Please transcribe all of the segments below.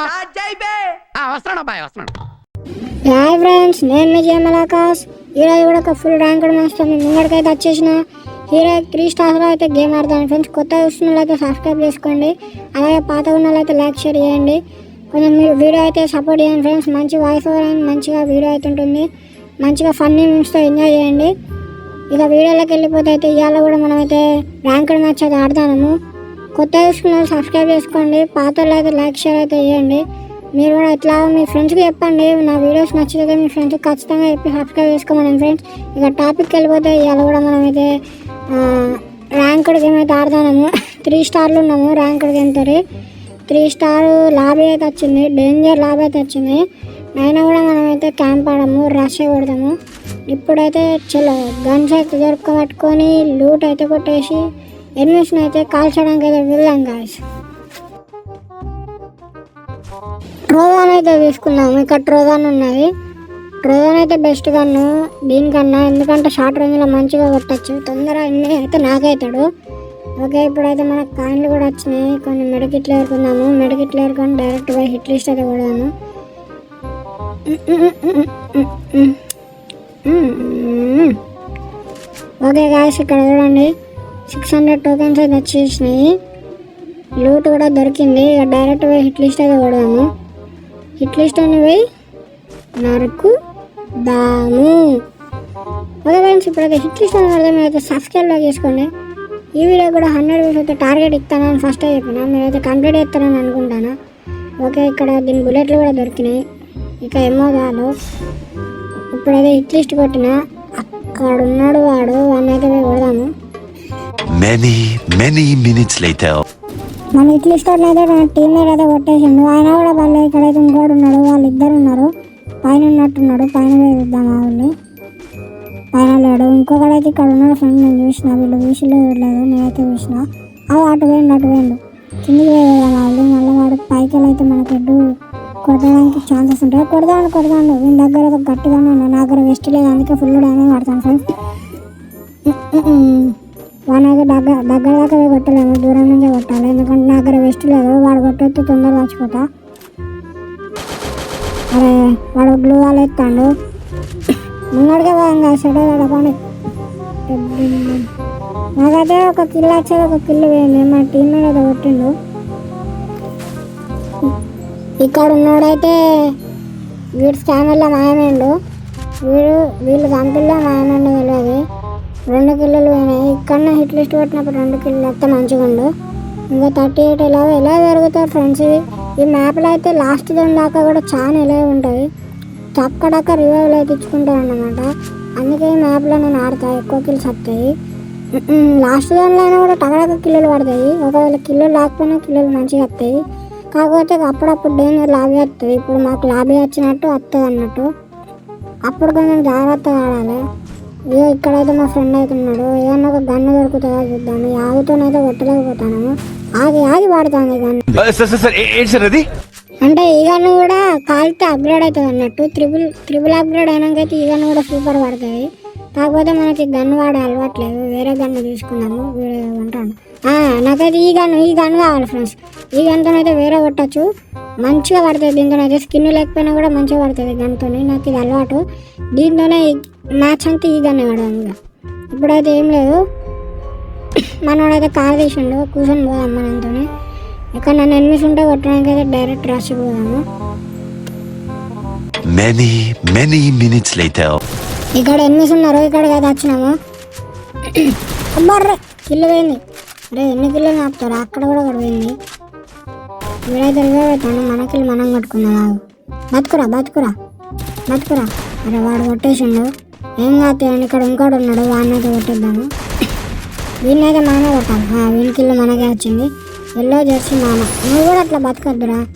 ఆ, వస్తున్నాడు అబ్బాయి వస్తున్నాడు. హాయ్ ఫ్రెండ్స్ నేను మీ జయమలాకాష్ ఈరోజు కూడా ఒక ఫుల్ ర్యాంక్ మాస్టర్ మీ ముంగడికైతే వచ్చేసిన. హీరో త్రీ స్టార్స్లో అయితే గేమ్ ఆడతాను ఫ్రెండ్స్. కొత్త చూస్తున్న అయితే సబ్స్క్రైబ్ చేసుకోండి. అలాగే పాత ఉన్న అయితే లైక్ షేర్ చేయండి. కొంచెం మీరు వీడియో అయితే సపోర్ట్ చేయండి ఫ్రెండ్స్. మంచి వాయిస్ ఓవర్ అండ్ మంచిగా వీడియో అయితే ఉంటుంది. మంచిగా ఫన్నీ మీమ్స్తో ఎంజాయ్ చేయండి. ఇక వీడియోలోకి వెళ్ళిపోతే అయితే ఇవాళ కూడా మనమైతే ర్యాంక్డ్ మ్యాచ్ అయితే ఆడతాము కొత్త చూసుకున్న సబ్స్క్రైబ్ చేసుకోండి పాత అయితే లైక్ షేర్ అయితే చేయండి. మీరు కూడా ఇట్లా మీ ఫ్రెండ్స్కి చెప్పండి నా వీడియోస్ నచ్చితే మీ ఫ్రెండ్స్కి ఖచ్చితంగా చెప్పి సబ్స్క్రైబ్ చేసుకోమని ఫ్రెండ్స్ ఇక టాపిక్కి వెళ్ళిపోతే ఇవాళ కూడా మనమైతే ర్యాంక్డ్ గేమ్ అయితే ఆడతాము త్రీ స్టార్లు ఉన్నాము ర్యాంక్డ్ గేమ్ తోటి. త్రీ స్టార్ లాబీ అయితే వచ్చింది డేంజర్ లాబీ అయితే వచ్చింది. అయినా కూడా మనమైతే క్యాంప్ ఆడము రష్ కొడతాము. ఇప్పుడైతే చలో గన్స్ అయితే దొరకబట్టుకొని లూట్ అయితే కొట్టేసి ఎనిమిస్ని అయితే కాల్చడానికి అయితే వెళ్ళాం గాయస్ ట్రోజాన్ అయితే తీసుకున్నాము ఇక్కడ ట్రోజాన్ ఉన్నది. ట్రోజాన్ అయితే బెస్ట్ గన్ను దీనికన్నా ఎందుకంటే షార్ట్ రేంజ్లో మంచిగా కొట్టచ్చు. తొందరగా అన్ని అయితే నాకైతాడు. ఓకే ఇప్పుడైతే మనకు కాయిన్లు కూడా వచ్చినాయి. కొన్ని మెడకిట్లు ఏరుకున్నాము. మెడకిట్లు ఏరుకొని డైరెక్ట్గా హిట్ లిస్ట్ అయితే కొడదాము. ఓకే గాయస్ ఇక్కడ చూడండి. సిక్స్ హండ్రెడ్ టోకెన్స్ అయితే వచ్చేసినాయి. లూట్ కూడా దొరికింది. ఇక డైరెక్ట్ పోయి హిట్ లిస్ట్ అయితే కొడదాము. హిట్ లిస్ట్ అని పోయి నరకు దాము. ఓకే ఫ్రెండ్స్ ఇప్పుడైతే హిట్ లిస్ట్ అని కొడదాం మీరైతే సబ్స్క్రైబ్లో చేసుకోండి. ఈ వీడియో కూడా హండ్రెడ్ వ్యూస్ అయితే టార్గెట్ ఇస్తానని ఫస్ట్ చెప్పినా. మీరైతే కంప్లీట్ చేస్తానని అనుకుంటాను. ఓకే ఇక్కడ దీని బుల్లెట్లు కూడా దొరికినాయి. ఇక ఏమో కాదు. ఇప్పుడైతే హిట్ లిస్ట్ కొట్టిన అక్కడ ఉన్నాడు వాడు. వాడిని అయితే కొడదాము. మెనీ మెనీ మినిట్స్ లేటర్ మన ఇట్లీ ఇష్టం అయితే మన టీమ్ మేట్ అయితే కొట్టేసిండు. ఆయన కూడా వాళ్ళు ఇక్కడైతే ఇంకోటి ఉన్నాడు వాళ్ళు ఇద్దరు ఉన్నారు. పైన ఉన్నట్టున్నాడు పైన చూద్దాం ఆ పైన లేడు. ఇంకొకడైతే ఇక్కడ ఉన్నాడు ఫ్రెండ్ నేను చూసిన వీళ్ళు చూసిలో లేదు నేనైతే చూసిన. అవి అటు పోయిండు అటు పోయిండు. కిందికి పోయి చూద్దాం మళ్ళీ వాడు పైకి అయితే మనకి ఎడ్డు కొట్టడానికి ఛాన్సెస్ ఉంటాయి. కొడదాను కొడదాను వీని దగ్గర అయితే గట్టిగానే ఉన్నాను నా దగ్గర వెస్ట్ లేదు అందుకే ఫుల్ డ్యామేజ్ పడతాను ఫ్రెండ్స్ వాడిని అయితే దగ్గర దగ్గర దాకా కొట్టలేము దూరం నుంచే కొట్టాలి. ఎందుకంటే నా దగ్గర వెస్ట్ లేదు. వాడు కొట్టేస్తే తొందరగా చచ్చిపోతా. అరే వాడు గ్లూ వాళ్ళు ఎత్తాడు. ముంగడికే పోయింది సడే పని. నాకైతే ఒక కిల్ వచ్చేది ఒక కిల్ పోయింది. మా టీమ్ మీద అయితే కొట్టిండు. ఇక్కడ ఉన్నోడైతే వీడు స్కానర్లో మాయమైండు. వీడు వీళ్ళు చంపిల్లో మాయమైండు తెలియదు. రెండు కిలోలు పోయినాయి ఇక్కడ హిట్ లిస్ట్ పెట్టినప్పుడు రెండు కిలోలు వస్తే మంచిగా ఉండు. ఇంకా థర్టీ ఎయిట్ ఎలా ఎలా జరుగుతాయి ఫ్రెండ్స్ ఇవి. ఈ మ్యాప్లో అయితే లాస్ట్ దాని దాకా కూడా చాలా ఇలా ఉంటాయి. చక్కడక్క రివైవ్లు అయితే ఇచ్చుకుంటారు అన్నమాట. అందుకే ఈ మ్యాప్లో నేను ఆడతా. ఎక్కువ కిల్స్ వస్తాయి. లాస్ట్ దానిలో కూడా టగడక కిలోలు పడతాయి. ఒకవేళ కిల్లులు లేకపోయినా కిల్లులు మంచిగా వస్తాయి. కాకపోతే అప్పుడప్పుడు డేంజర్ లాబీ వస్తుంది. ఇప్పుడు మాకు లాబీ వచ్చినట్టు వస్తుంది అన్నట్టు. అప్పుడు కొంచెం జాగ్రత్తగా ఆడాలి. ఇక ఇక్కడైతే మా ఫ్రెండ్ అయితే ఉన్నాడు. ఏమన్నా ఒక గన్ను దొరుకుతుందా చూద్దాం ఈ ఆగుతోనైతే కొట్టలేకపోతాను. ఆగి ఆగి వాడుతాను గన్ను అంటే ఈ గన్ను కూడా కాలితే అప్గ్రేడ్ అవుతుంది అన్నట్టు త్రిబుల్ త్రిబుల్ అప్గ్రేడ్ అయినాకైతే ఈ గన్ను కూడా సూపర్ పడుతుంది. కాకపోతే మనకి గన్ను వాడే అలవాట్లేదు వేరే గన్ను తీసుకున్నాము ఉంటాను నాకైతే ఈ గన్ను ఈ గన్ను కావాలి ఫ్రెండ్స్ ఈ గన్తోనైతే వేరే కొట్టచ్చు. మంచిగా పడుతుంది దీంతోనైతే. స్కిన్ లేకపోయినా కూడా మంచిగా పడుతుంది గన్తో నాకు ఇది అలవాటు. దీంతోనే మ్యాచ్ అంతా ఈ గన్నే వాడదాం ఇక ఇప్పుడైతే ఏం లేదు. మనోడైతే కార్ తీసిండు కూర్చొని పోదాం మనంతోనే ఇక్కడ నన్ను ఎనిమిస్ ఉంటే కొట్టడానికి అయితే డైరెక్ట్ రాసి పోదాము. Many, many minutes later. ఇక్కడ ఎనిమిస్ ఉన్నారు ఇక్కడికి అయితే వచ్చినాము. అమ్మర్రే కిల్లు పోయింది. అరే ఎన్ని కిల్లు ఆపుతారు? అక్కడ కూడా ఒకటి పోయింది. వీడైతే అవుతాను మన కిల్లు మనం కొట్టుకుందాం ఆగు. బతుకురా బతుకురా బతుకురా. అరే వాడు కొట్టేసిండు. ఏం కాదు ఇక్కడ ఇంకోటి ఉన్నాడు వాడిని అయితే కొట్టేద్దాము. వీడిని అయితే మనమే కొట్టాలి. ఆ, వీని మనకే వచ్చింది. ఎల్లో జెర్సీ మామ. నువ్వు కూడా అట్లా బతకద్దురా.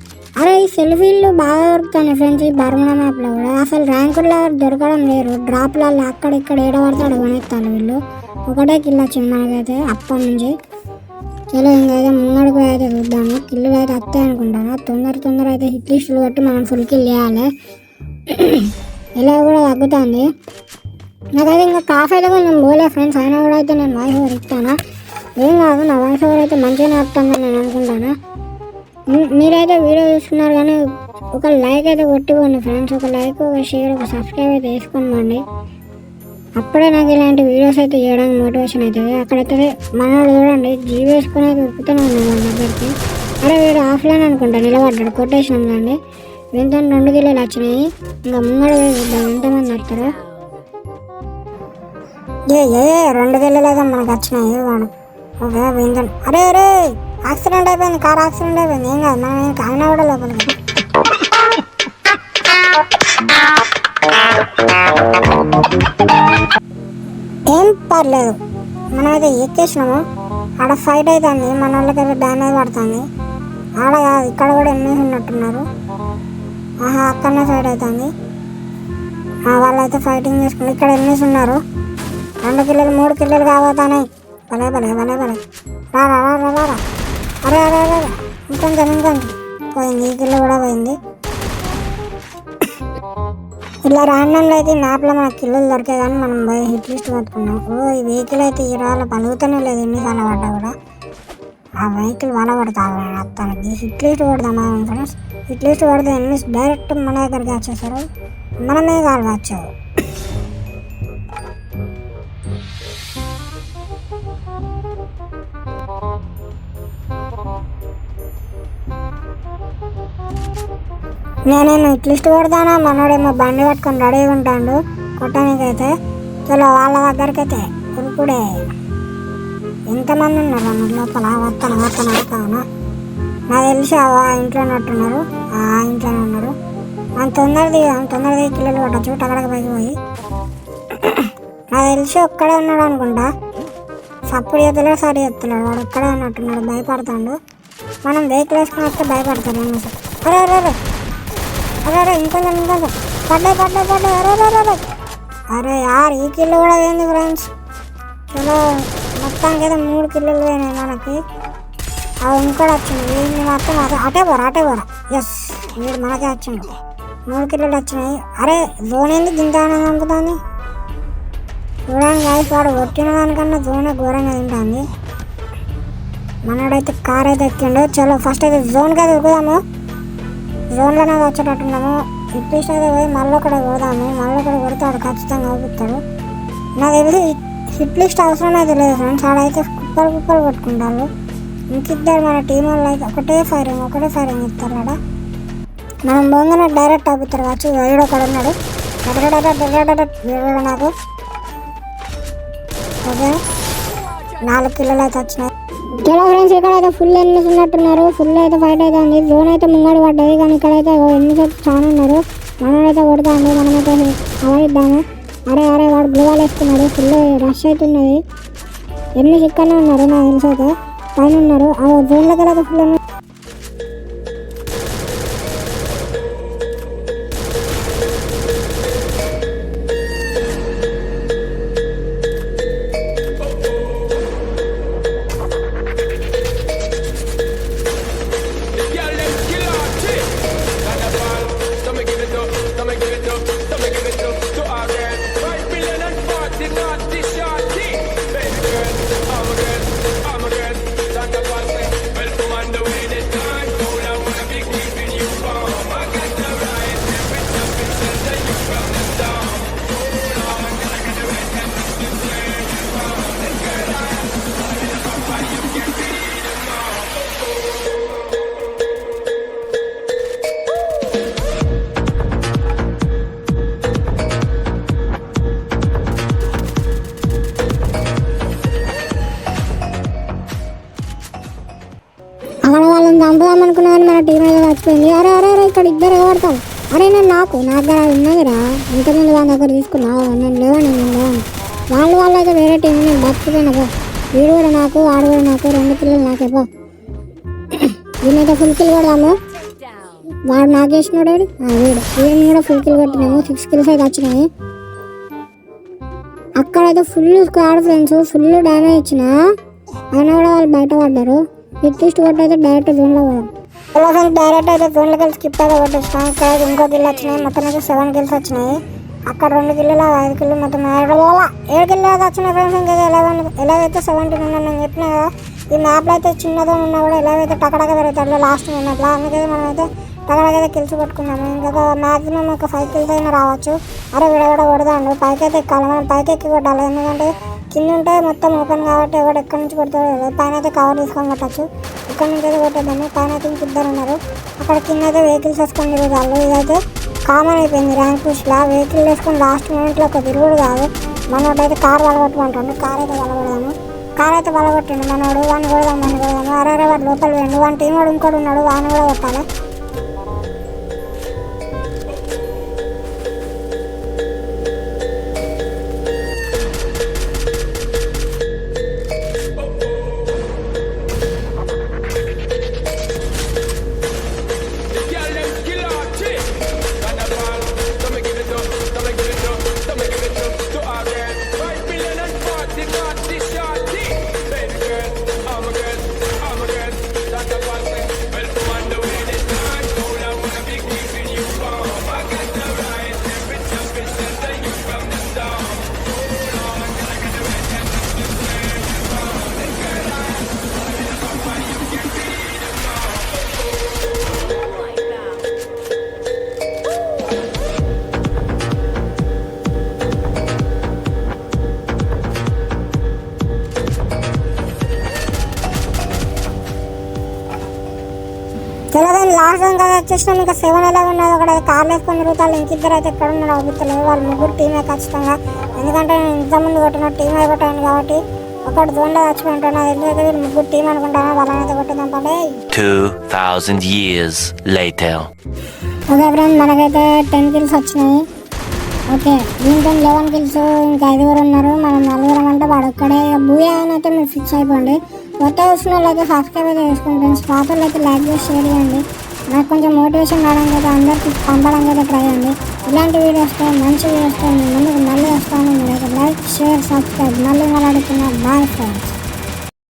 అరే ఈ సెల్ఫీలు బాగా దొరుకుతాయి ఫ్రెండ్స్ ఈ బర్మణ మ్యాప్లో కూడా. అసలు ర్యాంకుల్లో దొరకడం లేరు. డ్రాప్లలో అక్కడ ఇక్కడ ఏడబడతాడు కొనేస్తారు వీళ్ళు. ఒకటే కిల్ వచ్చింది మనకైతే అప్పటి నుంచి. చలో ఇంకైతే ముంగడికి పోయి అయితే చూద్దాము. కిల్లులు అయితే వస్తాయి అనుకుంటాను. తొందర తొందర అయితే హిట్ లిస్టులు కొట్టి మనం ఫుల్ కిల్ చేయాలి. ఇలా కూడా తగ్గుతుంది. నాకైతే ఇంకా కాఫ్ అయితే కొంచెం పోలే ఫ్రెండ్స్ అయినా కూడా అయితే నేను వాయిస్ ఓవర్ ఇస్తాను? ఏం కాదు నా వాయిస్ ఓవర్ అయితే మంచిగానే వస్తుందని నేను అనుకుంటాను? మీరైతే వీడియో చూస్తున్నారు కానీ ఒక లైక్ అయితే కొట్టివ్వండి ఫ్రెండ్స్ ఒక లైక్ ఒక షేర్ ఒక సబ్స్క్రైబ్ అయితే వేసుకోమండి అప్పుడే నాకు ఇలాంటి వీడియోస్ అయితే చేయడానికి మోటివేషన్ అవుతుంది. అక్కడైతే మనోడు చూడండి జీవి వేసుకుని అయితే ఉరుకుతూనే ఉన్నాడు మన దగ్గరికి. అరే వీడు ఆఫ్లైన్ అనుకుంటా నిలబడ్డాడు కొట్టేసినాం అండి దీంతో రెండు కిలోలు వచ్చినాయి. ఇంకా ముంగడ చూద్దాం ఎంతమంది వస్తారో? ఏ ఏ రెండు వెళ్ళలేదా మనకు వచ్చినాయి వాడు? ఓకే విందండి అరే అరే యాక్సిడెంట్ అయిపోయింది కార్ యాక్సిడెంట్ అయిపోయింది. ఏం కాదు మనం ఇంకా కాగినా కూడా లోపలికి ఏం పర్లేదు. మనమైతే ఎక్కేసినాము. ఆడ ఫైట్ అవుతుంది మన వాళ్ళకైతే డ్యామేజ్ పడుతుంది. ఆడ కాదు ఇక్కడ కూడా ఎనిమిది ఉన్నట్టున్నారు. ఆహా అక్కడనే ఫైట్ అవుతుంది వాళ్ళైతే ఫైటింగ్ చేసుకుని ఇక్కడ ఎనిమిది ఉన్నారు. రెండు కిలోలు మూడు కిలోలు కాబోతున్నాయి భలే భలే భలే భలే. రా రా రా రా రా అరే అరే అరే ఇంకొంచెం ఇంకొంచెం. పోయింది ఈ కిలో కూడా పోయింది. ఇలా రాండంలో అయితే మ్యాప్లో మనకు కిల్లులు దొరికాయి కానీ మనం పోయి హిట్ లిస్ట్ పట్టుకున్నాం. ఈ వెహికల్ అయితే ఈ రాళ్ళు పలుగుతూనే లేదు. ఎన్నిసార్లు పడ్డా కూడా. ఆ వెహికల్ వల పడతాను అతనికి హిట్ లిస్ట్ కొడదామా ఫ్రెండ్స్ హిట్ లిస్ట్ కొడితే ఎన్ని డైరెక్ట్ మన దగ్గరికి వచ్చేసారు? మనమే కావచ్చు నేనేమో ఇట్లిస్ట్ కొడతానా? మనోడేమో బండి పట్టుకొని రెడీగా ఉంటాడు. కొట్టడానికైతే చలో వాళ్ళ దగ్గరికి అయితే ఎంతమంది ఉన్నారు అన్న లోపల? వస్తాను వస్తాను వస్తాను నాకు తెలిసి ఆ ఇంట్లోనే ఇంట్లో ఉన్నట్టున్నారు ఆ ఇంట్లోనే ఉన్నారు. మనం తొందర దిగాం తొందర దిగి కిలోలు కొట్టచ్చు టగడక పైకి పోయి. నాకు తెలిసి ఒక్కడే ఉన్నాడు అనుకుంటా. సప్పుడు ఎత్తులేడు సరి ఎత్తులేడు వాడు ఒక్కడే ఉన్నట్టున్నాడు భయపడతాడు. మనం వెహికల్ వేసుకుని వస్తే భయపడతాడు ఏమో అరే అరే. అరే ఇంకా ఇంకొంచెం ఇంకొంచెం పడ్డాయి పడ్డాయి పడ్డాయి అరే అరే అరే అరే. యార్ ఈ కిలో కూడా పోయింది ఫ్రెండ్స్ చలో మొత్తానికి అయితే మూడు కిలోలు పోయినాయి మనకి. అవి ఇంకోటి వచ్చింది. ఏంది మొత్తం అటే అటే పోరా అటే పోరా. ఎస్ వీడు మనకే వచ్చింది. మూడు కిలోలు వచ్చినాయి. అరే జోన్ ఎందుకు గింత చంపుతుంది చూడండి గాయస్ వాడు కొట్టిన దానికన్నా జోనే ఘోరంగా తింటుంది మనోడైతే కార్ అయితే ఎక్కిండు. చలో ఫస్ట్ అయితే జోన్కి అయితే ఉరుకుదాము జోన్లోనే వచ్చేటట్టున్నాము. ఇట్లీస్ట్ అయితే పోయి మళ్ళీ ఒకటి పోదాము మళ్ళీ ఒకటి కొడతాడు ఖచ్చితంగా అవుతాడు. నాకు తెలిసి హిట్ లిస్ట్ అవసరం అయితే లేదు ఫ్రెండ్స్. ఆడైతే కుప్పలు కుప్పలు కొట్టుకుంటారు. ఇంకిద్దరు మన టీం వాళ్ళు అయితే ఒకటే ఫైరింగ్ ఒకటే ఫైరింగ్ ఇస్తారు ఆడ మనం ముందున డైరెక్ట్ అవుతారు వచ్చి వీడు ఒకడు ఉన్నాడు. నాకు. ఓకే నాలుగు కిలోలు అయితే వచ్చినాయి. హలో ఫ్రెండ్స్ ఇక్కడ అయితే ఫుల్ ఎన్నిస్ ఉన్నట్టున్నారు ఫుల్ అయితే ఫైట్ అయితే ఉంది. జోన్ అయితే ముంగడి పడ్డది కానీ ఇక్కడైతే ఎన్నిస్ అయితే చాలా ఉన్నారు. మనమైతే కొడతాండి మనమైతే అవరిద్దాము అరే అరే వాడు గ్లోవాల్ వేస్తున్నాడు ఫుల్ రష్ అవుతున్నది. ఎన్ని ఇక్కడనే ఉన్నారు నాకు తెలిసి అయితే. పైన ఉన్నారు. ఆ జోన్లోకి వెళ్ళక ఫుల్ వాళ్ళని చంపుదాం మన టీం అయితే చచ్చిపోయింది అరే అరే అరే ఇక్కడ ఇద్దరు ఎవడతాం అరే నేను నాకు నా దగ్గర ఉన్నదిరా ఇంతకుముందు వాళ్ళ దగ్గర తీసుకున్నావు నేను లేవని నేను వాళ్ళు వాళ్ళు అయితే వేరే టీం నేను బతికిపోయినా పో. వీడు కూడా నాకు వాడు కూడా నాకు రెండు పిల్లలు నాకే పో. దీనైతే ఫుల్ కిల్ కొడదాము. వాడు నాకు వేసినాడు ఆ, వీడు. వీడిని కూడా ఫుల్ కిల్ కొట్టినాము. సిక్స్ కిల్స్ అయితే వచ్చినాయి. అక్కడైతే full squad friends full damage ఇచ్చిన. అయినా కూడా వాళ్ళు బయట పడ్డారు. ఎట్లీస్ట్ ఒకటి అయితే డైరెక్ట్ జోన్లో పోదాం. అలా ఫ్రెండ్స్ డైరెక్ట్ అయితే జోన్లోకి కలిసి స్కిప్ అయితే కొట్టేస్తాం ఇక్కడ అయితే ఇంకో కిల్ వచ్చినాయి. మొత్తం అయితే సెవెన్ కిల్స్ వచ్చినాయి. అక్కడ రెండు కిల్లు ఐదు కిల్లు మొత్తం ఏడు పోలా ఏడు కిల్లు అయితే వచ్చినాయి ఫ్రెండ్స్ ఇంకా ఎలెవెన్ ఎలాగైతే సెవెంటీన్ ఉన్నాను నేను చెప్పిన కదా ఈ మ్యాప్లో అయితే చిన్నదో ఉన్నా కూడా ఎలాగైతే టకడక పెరుగుతాడు లాస్ట్ మూమెంట్లో అందుకైతే మనం అయితే టకడకైతే కిల్స్ పట్టుకున్నాము ఇంకా మ్యాక్సిమం ఒక ఫైవ్ కిల్స్ అయినా రావచ్చు. అరే వీడ కూడా కొడదాండు పైకి అయితే ఎక్కాలి మనం. పైకి ఎక్కి కొట్టాలి. ఎందుకంటే కింద ఉంటే మొత్తం ఓపెన్ కాబట్టి ఎవడు ఎక్కడి నుంచి కొడతాడో తెలియదు పైన అయితే కవర్ తీసుకొని కొట్టచ్చు ఇక్కడ నుంచి అయితే కొట్టేద్దాము పైన అయితే ఇంక ఇద్దరు ఉన్నారు. అక్కడ కింద అయితే వెహికల్స్ వేసుకొని తిరుగుతారు. ఇదైతే కామన్ అయిపోయింది ర్యాంక్ పుష్లా. వెహికల్ వేసుకొని లాస్ట్ మూమెంట్లో ఒక తిరుగుడు కాదు. మనోడు అయితే కార్ వలగొట్టుకుంటాడు. కార్ అయితే వలగొడదాము. కార్ అయితే వలగొట్టిండు మనోడు. వాడిని కొడదాం వాడిని కొడదాము. అరే అరే వాడు లోపల వేయండి వాడి టీం వాడు ఇంకోటి ఉన్నాడు. వాడిని కూడా కొట్టాలి. తెలియదు లాస్ట్ కదా వచ్చేసినాం ఇంకా సెవెన్ ఎలా ఉన్నది. ఒకటి కార్లు వేసుకొని తిరుగుతారు ఇంకిద్దరు అయితే ఎక్కడ ఉన్నాడు అవుతలేదు వాళ్ళు ముగ్గురు టీమే ఖచ్చితంగా. ఎందుకంటే నేను ఇంతకుముందు కొట్టిన టీం అయిపోయాను కాబట్టి ఒకటి జోన్లో చచ్చిపోయింటాను అది ఎందుకంటే వీళ్ళు ముగ్గురు టీం అనుకుంటాను వాళ్ళని అయితే కొట్టిందాం పడే 2,000 years later. ఓకే ఫ్రెండ్ మనకైతే టెన్ కిల్స్ వచ్చినాయి. ఓకే దీంతో లెవెన్ కిల్స్ ఇంకా ఐదుగురు ఉన్నారు. మనం నలుగురం అంటే వాడు ఒక్కడే. భూయా అని అయితే మీరు ఫిక్స్ అయిపోండి. కొత్త వచ్చిన వాళ్ళు అయితే సబ్స్క్రైబ్ అయితే చేసుకోండి ఫ్రెండ్స్ పాత అయితే లైక్ చేసి షేర్ చేయండి. నాకు కొంచెం మోటివేషన్ రావడానికి అయితే అందరికి పంపడానికి అయితే ట్రై చేయండి ఇలాంటి వీడియోస్తో మంచి వీడియోస్తో ముందుకు మళ్ళీ వస్తాను. మీరైతే లైక్ షేర్ సబ్స్క్రైబ్ మళ్ళీ మళ్ళీ అడుగుతున్నా బాయ్ ఫ్రెండ్స్